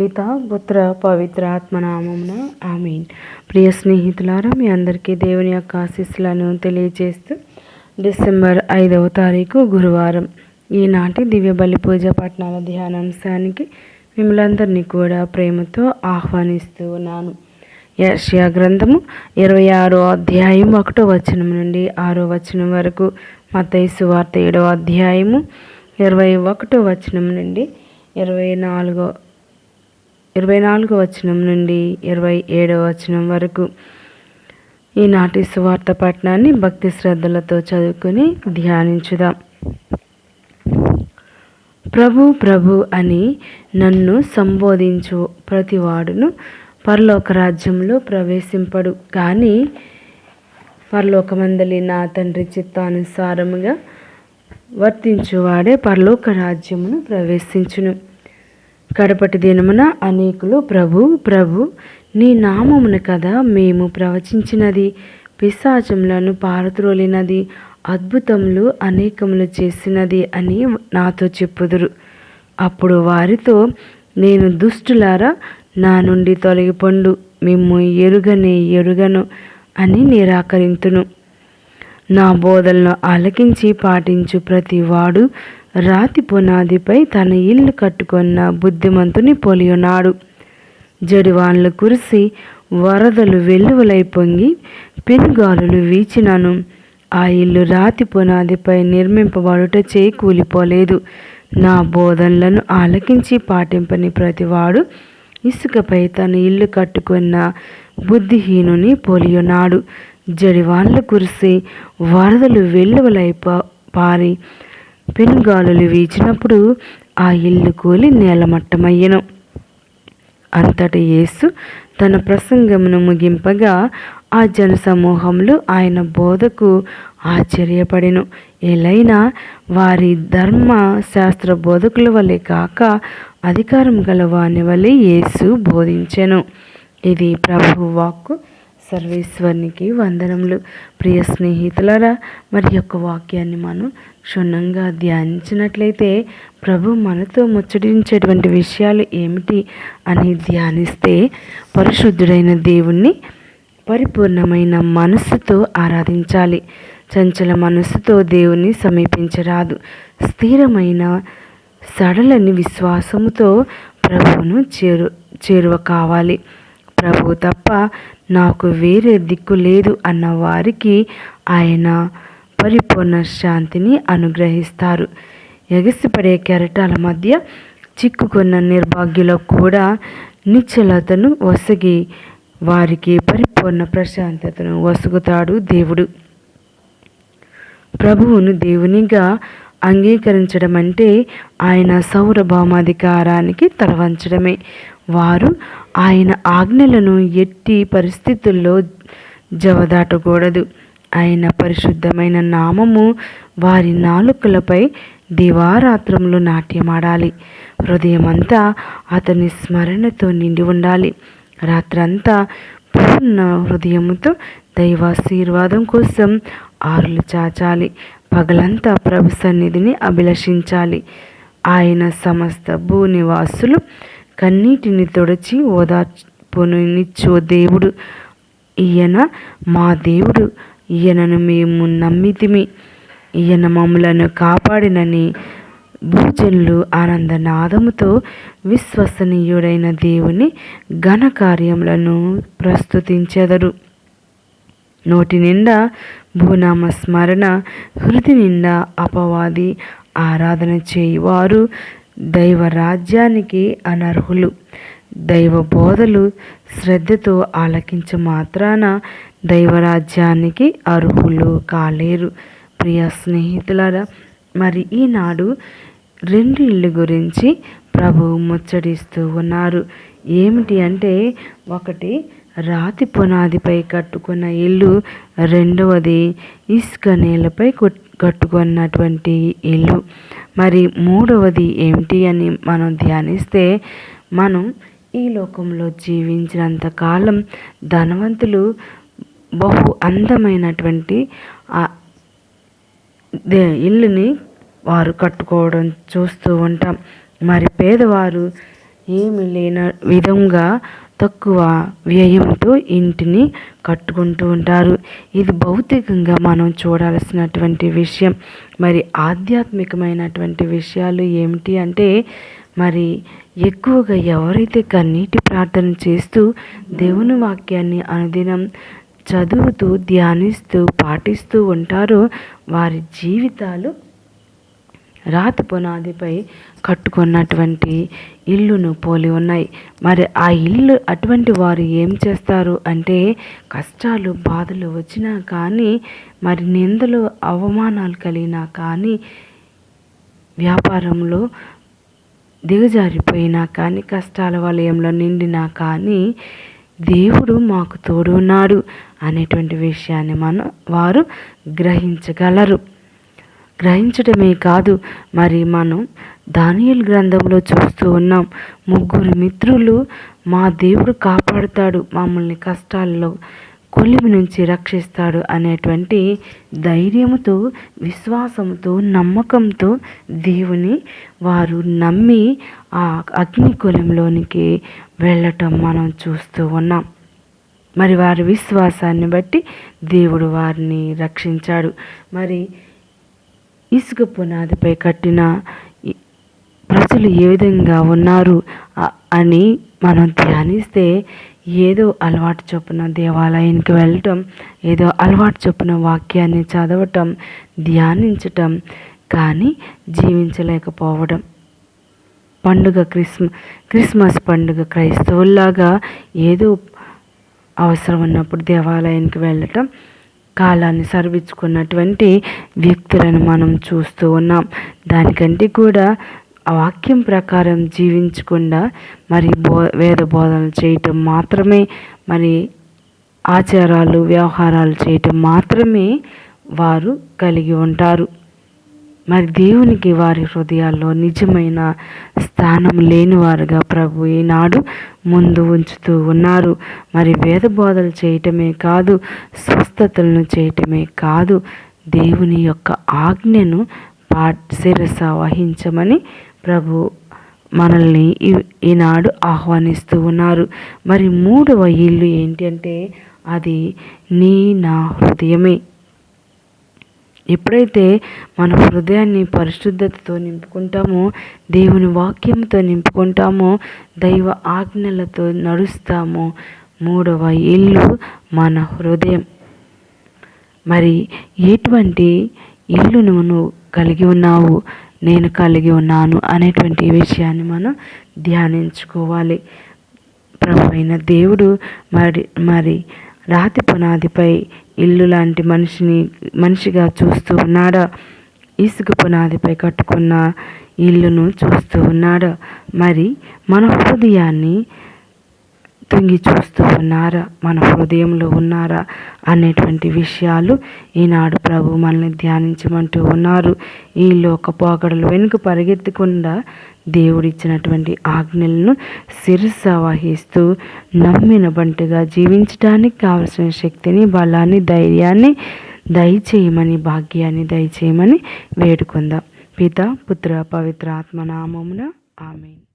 పిత పుత్ర పవిత్ర ఆత్మనామమున ఆమీన్. ప్రియ స్నేహితులారా మీ అందరికీ దేవుని యొక్క ఆశీస్సులను తెలియజేస్తూ డిసెంబర్ ఐదవ తారీఖు గురువారం ఈనాటి దివ్య బలి పూజ పట్టణాల ధ్యానాంశానికి మిమ్మల్ందరినీ కూడా ప్రేమతో ఆహ్వానిస్తూ ఉన్నాను. యర్షియా గ్రంథము ఇరవై ఆరో అధ్యాయం ఒకటో వచనం నుండి ఆరో వచనం వరకు మతైసు వార్త ఏడో అధ్యాయము ఇరవై ఒకటో వచనం నుండి ఇరవై నాలుగో ఇరవై నాలుగో వచనం నుండి ఇరవై ఏడవ వచనం వరకు ఈనాటి సువార్త పట్టణాన్ని భక్తి శ్రద్ధలతో చదువుకొని ధ్యానించుదాం. ప్రభు ప్రభు అని నన్ను సంబోధించు ప్రతివాడును పరలోక రాజ్యంలో ప్రవేశింపడు. కానీ పరలోకమందలి నా తండ్రి చిత్తానుసారముగా వర్తించువాడే పరలోక రాజ్యమును ప్రవేశించును. కడపటి దినమున అనేకులు ప్రభు ప్రభు నీ నామమున కదా మేము ప్రవచించినది. పిశాచములను పారద్రోలినది అద్భుతములు అనేకములు చేసినది అని నాతో చెప్పుదురు. అప్పుడు వారితో నేను దుష్టులారా నా నుండి తొలగిపండు మేము ఎరుగనే ఎరుగను అని నిరాకరింతును. నా బోధలను ఆలకించి పాటించు ప్రతివాడు రాతి పునాదిపై తన ఇల్లు కట్టుకున్న బుద్ధిమంతుని పొలియున్నాడు. జడివాన్లు కురిసి వరదలు వెల్లువలై పొంగి పెనుగాలులు వీచినను. ఆ ఇల్లు రాతి పునాదిపై నిర్మింపబడుట చేయి కూలిపోలేదు నా బోధనలను ఆలకించి పాటింపని ప్రతివాడు ఇసుకపై తన ఇల్లు కట్టుకున్న బుద్ధిహీనుని పొలియున్నాడు. జడివాన్లు కురిసి వరదలు వెల్లువలై పారి పెనుగాలులు వీచినప్పుడు ఆ ఇల్లు కూలి నేలమట్టమయ్యను అంతటి యేసు తన ప్రసంగమును ముగింపగా ఆ జన సమూహంలో ఆయన బోధకు ఆశ్చర్యపడెను. ఎలైనా వారి ధర్మ శాస్త్ర బోధకుల వలె కాక అధికారం గల వాని వలె యేసు బోధించెను. ఇది ప్రభు వాక్కు సర్వేశ్వరునికి వందనములు. ప్రియ స్నేహితులరా మరి యొక్క వాక్యాన్ని మనం క్షుణ్ణంగా ధ్యానించినట్లయితే ప్రభు మనతో ముచ్చటించేటువంటి విషయాలు ఏమిటి అని ధ్యానిస్తే పరిశుద్ధుడైన దేవుణ్ణి పరిపూర్ణమైన మనస్సుతో ఆరాధించాలి. చంచల మనస్సుతో దేవుని సమీపించరాదు. స్థిరమైన సడలని విశ్వాసముతో ప్రభువును చేరు చేరువ కావాలి. ప్రభు తప్ప నాకు వేరే దిక్కు లేదు అన్న వారికి ఆయన పరిపూర్ణ శాంతిని అనుగ్రహిస్తారు. ఎగసిపడే కెరటాల మధ్య చిక్కుకున్న నిర్భాగ్యులకు కూడా నిశ్చలతను వసగి వారికి పరిపూర్ణ ప్రశాంతతను వసుగుతాడు దేవుడు. ప్రభువును దేవునిగా అంగీకరించడం అంటే ఆయన సౌరభౌమాధికారానికి తలవంచడమే వారు ఆయన ఆజ్ఞలను ఎట్టి పరిస్థితుల్లో జవదాటకూడదు. ఆయన పరిశుద్ధమైన నామము వారి నాలుకలపై దివారాత్రములు నాట్యమాడాలి. హృదయమంతా అతని స్మరణతో నిండి ఉండాలి. రాత్రంతా పూర్ణ హృదయముతో దైవాశీర్వాదం కోసం ఆరులు చాచాలి. పగలంతా ప్రభు సన్నిధిని అభిలషించాలి. ఆయన సమస్త భూనివాసులు కన్నీటిని తొడచి ఓదార్పునిచ్చు దేవుడు. ఈయన మా దేవుడు. ఈయనను మేము నమ్మితిమి. ఈయన మమ్మలను కాపాడినని భూజనులు ఆనందనాదముతో విశ్వసనీయుడైన దేవుని ఘనకార్యములను ప్రస్తుతించెదరు. నోటి నిండా భూనామ స్మరణ హృది నిండా అపవాది ఆరాధన చేయువారు దైవ రాజ్యానికి అనర్హులు. దైవ బోధలు శ్రద్ధతో ఆలకించ మాత్రాన దైవరాజ్యానికి అర్హులు కాలేరు. ప్రియ స్నేహితులారా మరి ఈనాడు రెండు ఇళ్ళు గురించి ప్రభు ముచ్చటిస్తూ ఉన్నారు. ఏమిటి అంటే ఒకటి రాతి పునాదిపై కట్టుకున్న ఇల్లు రెండవది ఇసుక నేలపై కట్టుకున్నటువంటి ఇల్లు. మరి మూడవది ఏమిటి అని మనం ధ్యానిస్తే మనం ఈ లోకంలో జీవించినంత కాలం ధనవంతులు బహు అందమైనటువంటి ఇల్లుని వారు కట్టుకోవడం చూస్తూ ఉంటాం. మరి పేదవారు ఏమి లేని విధంగా తక్కువ వ్యయంతో ఇంటిని కట్టుకుంటూ ఉంటారు. ఇది భౌతికంగా మనం చూడాల్సినటువంటి విషయం. మరి ఆధ్యాత్మికమైనటువంటి విషయాలు ఏమిటి అంటే మరి ఎక్కువగా ఎవరైతే కన్నీటి ప్రార్థన చేస్తూ దేవుని వాక్యాన్ని అనుదినం చదువుతూ ధ్యానిస్తూ పాటిస్తూ ఉంటారో వారి జీవితాలు రాతి పునాదిపై కట్టుకున్నటువంటి ఇల్లును పోలి ఉన్నాయి. మరి ఆ ఇల్లు అటువంటి వారు ఏం చేస్తారు అంటే కష్టాలు బాధలు వచ్చినా కానీ మరి నిందలు అవమానాలు కలిగినా కానీ వ్యాపారంలో దిగజారిపోయినా కానీ కష్టాల వలయంలో నిండినా కానీ దేవుడు మాకు తోడు ఉన్నాడు అనేటువంటి విషయాన్ని మనం వారు గ్రహించగలరు. గ్రహించడమే కాదు మరి మనం దానియల్ గ్రంథంలో చూస్తూ ఉన్నాం ముగ్గురు మిత్రులు మా దేవుడు కాపాడుతాడు మమ్మల్ని కష్టాల్లో కొలిమి నుంచి రక్షిస్తాడు అనేటువంటి ధైర్యంతో విశ్వాసంతో నమ్మకంతో దేవుని వారు నమ్మి ఆ అగ్ని కొలిమిలోనికి వెళ్ళటం మనం చూస్తూ ఉన్నాం. మరి వారి విశ్వాసాన్ని బట్టి దేవుడు వారిని రక్షించాడు. మరి ఇసుక పునాదిపై కట్టిన ప్రజలు ఏ విధంగా ఉన్నారు అని మనం ధ్యానిస్తే ఏదో అలవాటు చొప్పున దేవాలయానికి వెళ్ళటం ఏదో అలవాటు చొప్పున వాక్యాన్ని చదవటం ధ్యానించటం కానీ జీవించలేకపోవడం. పండుగ క్రిస్మ క్రిస్మస్ పండుగ క్రైస్తవుల్లాగా ఏదో అవసరం ఉన్నప్పుడు దేవాలయానికి వెళ్ళటం కాలాన్ని సరిపించుకున్నటువంటి వ్యక్తులను మనం చూస్తూ ఉన్నాం. దానికంటే కూడా ఆ వాక్యం ప్రకారం జీవించకుండా మరి బో వేద బోధనలు చేయటం మాత్రమే మరి ఆచారాలు వ్యవహారాలు చేయటం మాత్రమే వారు కలిగి ఉంటారు. మరి దేవునికి వారి హృదయాల్లో నిజమైన స్థానం లేనివారుగా ప్రభు ఈనాడు ముందు ఉంచుతూ ఉన్నారు. మరి వేద బోధలు చేయటమే కాదు స్వస్థతలను చేయటమే కాదు దేవుని యొక్క ఆజ్ఞను పా శిరస వహించమని ప్రభు మనల్ని ఈనాడు ఆహ్వానిస్తూ ఉన్నారు. మరి మూడవ ఇల్లు ఏంటి అంటే అది నీ నా హృదయమే. ఎప్పుడైతే మన హృదయాన్ని పరిశుద్ధతతో నింపుకుంటామో దేవుని వాక్యంతో నింపుకుంటామో దైవ ఆజ్ఞలతో నడుస్తామో మూడవ ఇల్లు మన హృదయం. మరి ఎటువంటి ఇల్లును నువ్వు కలిగి ఉన్నావు నేను కలిగి ఉన్నాను అనేటువంటి విషయాన్ని మనం ధ్యానించుకోవాలి. ప్రభు అయిన దేవుడు మరి మరి రాతి పునాదిపై ఇల్లు లాంటి మనిషిని మనిషిగా చూస్తూ ఉన్నాడా? ఇసుక పునాదిపై కట్టుకున్న ఇల్లును చూస్తూ ఉన్నాడా? మరి మన హృదయాన్ని తొంగి చూస్తూ ఉన్నారా? మన హృదయంలో ఉన్నారా? అనేటువంటి విషయాలు ఈనాడు ప్రభు మనల్ని ధ్యానించమంటూ ఉన్నారు. ఈ లోక పోకడలు వెనుక పరిగెత్తకుండా దేవుడిచ్చినటువంటి ఆజ్ఞలను శిరస వహిస్తూ నమ్మిన బంటుగా జీవించడానికి కావలసిన శక్తిని బలాన్ని ధైర్యాన్ని దయచేయమని భాగ్యాన్ని దయచేయమని వేడుకుందాం. పిత పుత్ర పవిత్ర ఆత్మనామమున ఆమె